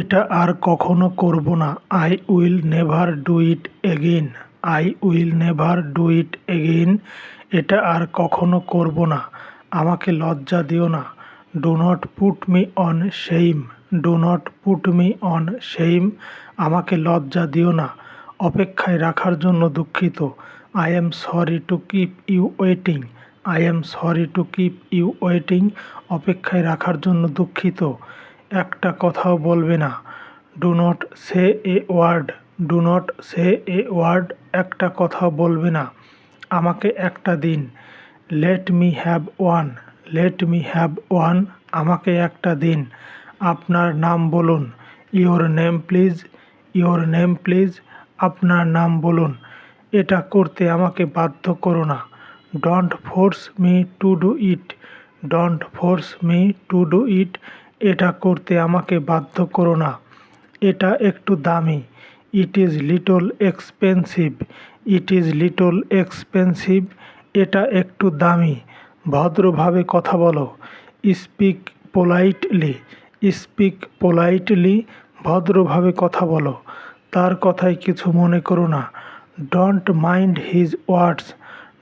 এটা আর কখনো করব না। I will never do it again I will never do it again এটা আর কখনো করব না। আমাকে লজ্জা দিও না। Do not put me on same do not put me on same আমাকে লজ্জা দিও না। অপেক্ষায় রাখার জন্য দুঃখিত। I am sorry to keep you waiting I am sorry to keep you waiting অপেক্ষায় রাখার জন্য দুঃখিত। একটা কথাও বলবে না। Do not say a word do not say a word একটা কথাও বলবে না। আমাকে একটা দিন। Let me have one let me have one আমাকে একটা দিন। আপনার নাম বলুন। Your name please your name please আপনার নাম বলুন। এটা করতে আমাকে বাধ্য করো না। Don't force me to do it don't force me to do it এটা করতে আমাকে বাধ্য করো না। এটা একটু দামি। It is little expensive it is little expensive এটা একটু দামি। ভদ্রভাবে কথা বলো। স্পিক পোলাইটলি স্পিক পোলাইটলি ভদ্রভাবে কথা বলো। তার কথায় কিছু মনে করো না। Don't mind his words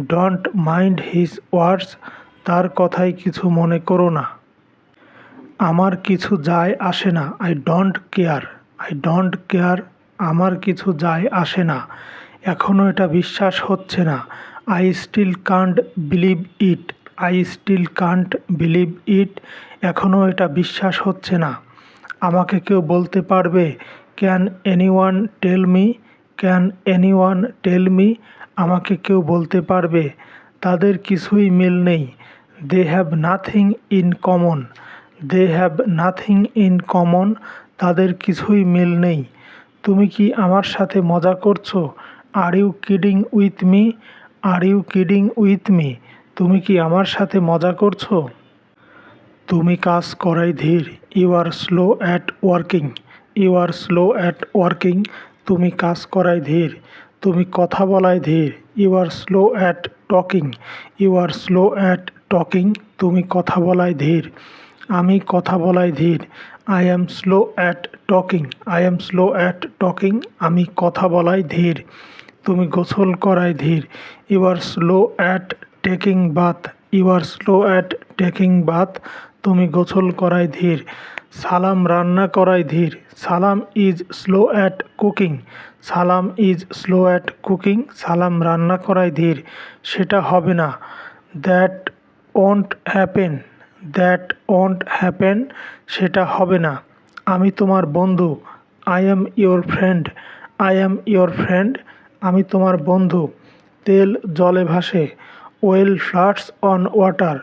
don't mind his words তার কথায় কিছু মনে করো না। আমার কিছু যায় আসে না। I don't care I don't care আমার কিছু যায় আসে না। এখনও এটা বিশ্বাস হচ্ছে না। I still can't believe it I still can't believe it এখনও এটা বিশ্বাস হচ্ছে না। আমাকে কেউ বলতে পারবে? Can anyone tell me can anyone tell me আমাকে কেউ বলতে পারবে? তাদের কিছুই মিল নেই। They have nothing in common they have nothing in common তাদের কিছুই মিল নেই। তুমি কি আমার সাথে মজা করছ? Are you kidding with me are you kidding with me তুমি কি আমার সাথে মজা করছ? তুমি কাজ করাই ধীর। You are slow at working you are slow at working তুমি কাজ করাই ধীর। তুমি কথা বলাই ধীর। You are slow at talking you are slow at talking তুমি কথা বলাই ধীর। আমি কথা বলাই ধীর। I am slow at talking I am slow at talking আমি কথা বলাই ধীর। তুমি গোসল করাই ধীর। You are slow at taking bath you are slow at taking bath তুমি গোসল করাই ধীর। সালাম রান্না করাই ধীর। Salam is slow at cooking Salam is slow at cooking Salam রান্না করাই ধীর। সেটা হবে না। That won't happen that won't happen, সেটা হবে না। আমি তোমার বন্ধু, I am your friend, I am your friend, আমি তোমার বন্ধু। তেল জলে ভাসে, oil floats on water,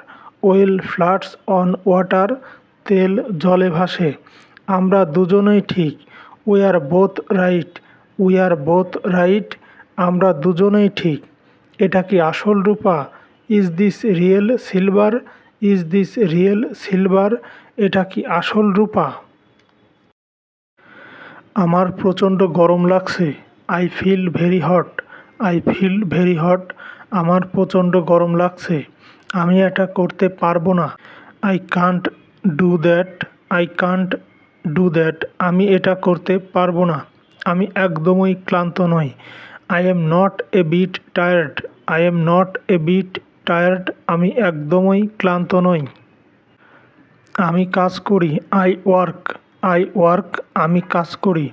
oil floats on water, তেল জলে ভাসে। আমরা দুজনেই ঠিক we are both right we are both right আমরা দুজনেই ঠিক। এটা কি আসল রূপা? Is this real silver is this real silver? এটা কি আসল রূপা? আমার প্রচণ্ড গরম লাগছে। I feel very hot. I feel very hot. আমার প্রচণ্ড গরম লাগছে। আমি এটা করতে পারব না। I can't do that. I can't do that. আমি এটা করতে পারব না। আমি একদমই ক্লান্ত নই। I am not a bit tired. I am not a bit tired আমি একদমই ক্লান্ত নই। আমি কাজ করি আই ওয়ার্ক আই ওয়ার্ক আমি কাজ করি,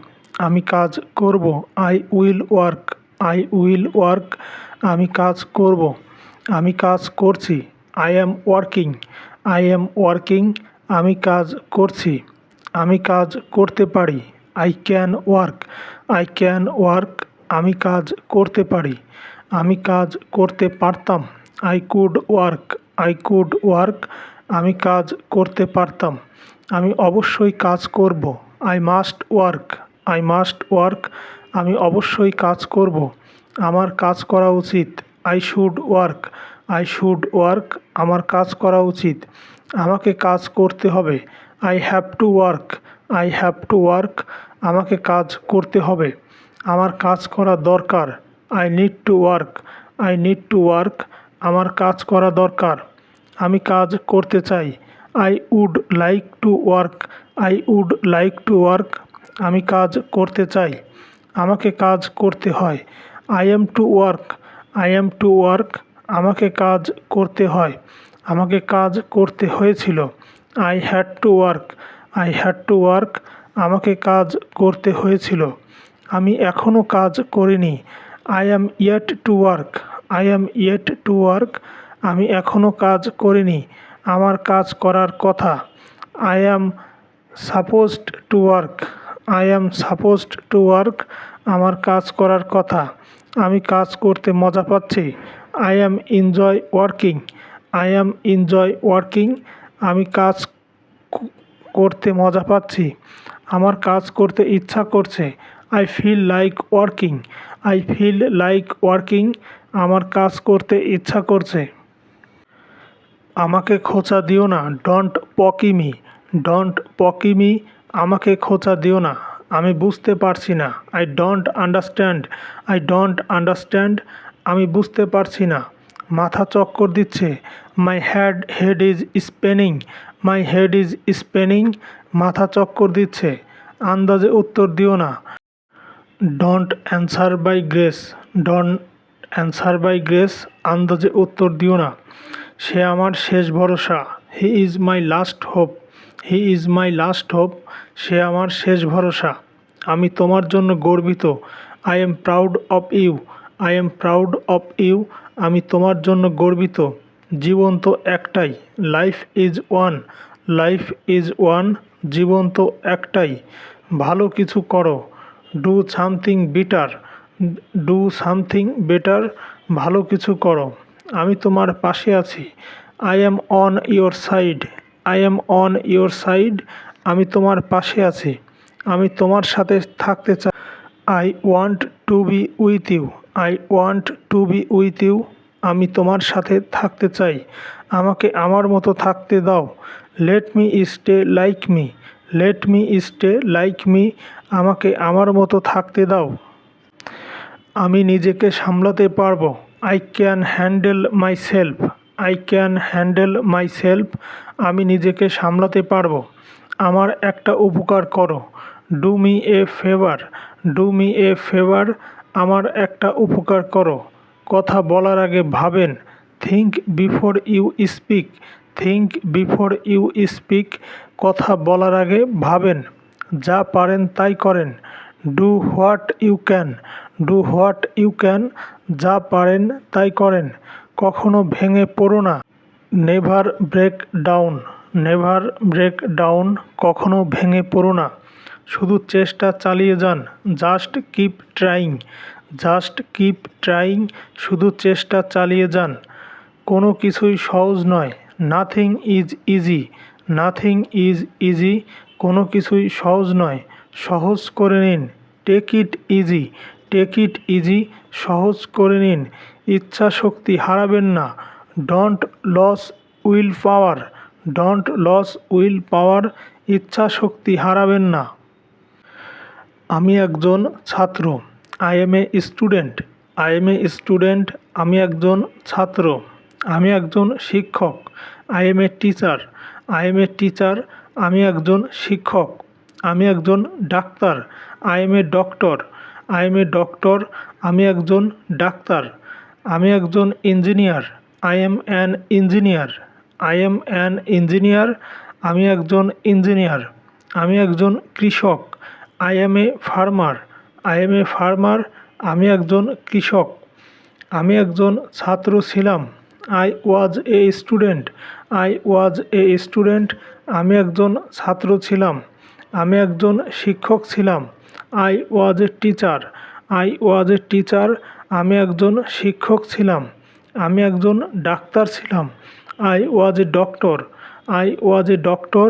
আমি কাজ করব I will work I will work আমি কাজ করব, আমি কাজ করছি I am working I am working আমি কাজ করছি, আমি কাজ করতে পারি I can work I can work আমি কাজ করতে পারি, আমি কাজ করতে পারতাম। I could work I could work আমি কাজ করতে পারতাম। আমি অবশ্যই কাজ করব। I must work I must work আমি অবশ্যই কাজ করব। আমার কাজ করা উচিত। I should work I should work আমার কাজ করা উচিত। আমাকে কাজ করতে হবে। I have to work I have to work আমাকে কাজ করতে হবে। আমার কাজ করা দরকার। I need to work I need to work আমার কাজ করা দরকার। আমি কাজ করতে চাই। I would like to work I would like to work আমি কাজ করতে চাই। আমাকে কাজ করতে হয়। I am to work I am to work আমাকে কাজ করতে হয়। আমাকে কাজ করতে হয়েছিল। I had to work I had to work আমাকে কাজ করতে হয়েছিল। আমি এখনও কাজ করিনি। I am yet to work I am yet to work আমি এখনও কাজ করিনি। আমার কাজ করার কথা। I am supposed to work I am supposed to work আমার কাজ করার কথা। আমি কাজ করতে মজা পাচ্ছি। I am enjoy working I am enjoy working আমি কাজ করতে মজা পাচ্ছি। আমার কাজ করতে ইচ্ছা করছে। I feel like working I feel like working আমার কাজ করতে ইচ্ছা করছে। আমাকে খোঁচা দিও না, ডন্ট পকি মি, ডন্ট পকি মি, আমাকে খোঁচা দিও না। আমি বুঝতে পারছি না। I don't understand I don't understand আমি বুঝতে পারছি না। মাথা চক্কর দিচ্ছে। My head head is spinning my head is spinning মাথা চক্কর দিচ্ছে। আন্দাজে উত্তর দিও না। Don't answer by grace don't answer by grace, আন্দাজে উত্তর দিও না। সে আমার শেষ ভরসা। He is my last hope. He is my last hope. সে আমার শেষ ভরসা। আমি তোমার জন্য গর্বিত। I am proud of you. I am proud of you. আমি তোমার জন্য গর্বিত। জীবন তো একটাই। Life is one. Life is one. জীবন তো একটাই। ভালো কিছু করো। Do something better. Do something better ভালো কিছু করো। আমি তোমার পাশে আছি। I am on your side I am on your side আমি তোমার পাশে আছি। আমি তোমার সাথে থাকতে চাই। I want to be with you I want to be with you আমি তোমার সাথে থাকতে চাই। আমাকে আমার মতো থাকতে দাও। Let me stay like me let me stay like me আমাকে আমার মতো থাকতে দাও। আমি নিজেকে সামলাতে পারব। I can handle myself I can handle myself আমি নিজেকে সামলাতে পারব। আমার একটা উপকার করো। Do me a favour do me a favour আমার একটা উপকার করো। কথা বলার আগে ভাবেন। Think before you speak think before you speak কথা বলার আগে ভাবেন। যা পারেন তাই করেন। Do what you can do what you can যা পারেন তাই করেন, কখনো ভেঙে পড়ো না। Never break down never break down কখনো ভেঙে পড়ো না। শুধু চেষ্টা চালিয়ে যান just keep trying just keep trying শুধু চেষ্টা চালিয়ে যান। কোনো কিছুই সহজ নয় nothing is easy nothing is easy কোনো কিছুই সহজ নয়, সহজ করে নিন take it easy take it easy সহজ করে নিন। ইচ্ছা শক্তি হারাবেন না। Don't lose will power don't lose will power ইচ্ছা শক্তি হারাবেন না। আমি একজন ছাত্র। I am a student I am a student আমি একজন ছাত্র। আমি একজন শিক্ষক। I am a teacher I am a teacher আমি একজন শিক্ষক। আমি একজন doctor. I am a doctor I am a doctor আমি একজন ডাক্তার। আমি একজন engineer I am an engineer I am an engineer আমি একজন ইঞ্জিনিয়ার আমি একজন কৃষক। I am a farmer I am a farmer আমি একজন কৃষক। আমি একজন ছাত্র ছিলাম। I was a student I was a student আমি একজন ছাত্র ছিলাম। আমি একজন শিক্ষক ছিলাম। I was a teacher I was a teacher আমি একজন শিক্ষক ছিলাম। আমি একজন ডাক্তার ছিলাম। I was a doctor I was a doctor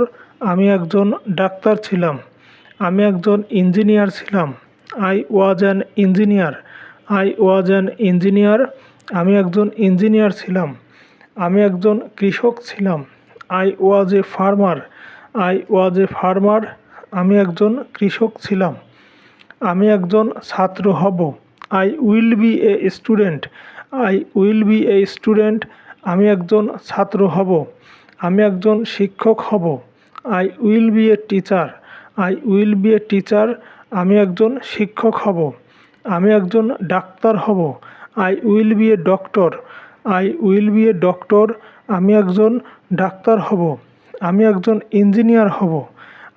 আমি একজন ডাক্তার ছিলাম। আমি একজন ইঞ্জিনিয়ার ছিলাম। I was an engineer I was an engineer আমি একজন ইঞ্জিনিয়ার ছিলাম। আমি একজন কৃষক ছিলাম। I was a farmer I was a farmer আমি একজন কৃষক ছিলাম। আমি একজন ছাত্র হব। I will be a student I will be a student আমি একজন ছাত্র হব। আমি একজন শিক্ষক হব। I will be a teacher I will be a teacher আমি একজন শিক্ষক হব। আমি একজন ডাক্তার হব। I will be a doctor I will be a doctor আমি একজন ডাক্তার হব। আমি একজন ইঞ্জিনিয়ার হব।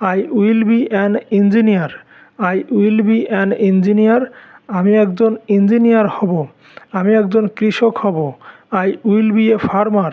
I will be an engineer I will be an engineer. আমি একজন ইঞ্জিনিয়ার হব। আমি একজন কৃষক হব। I will be a farmer.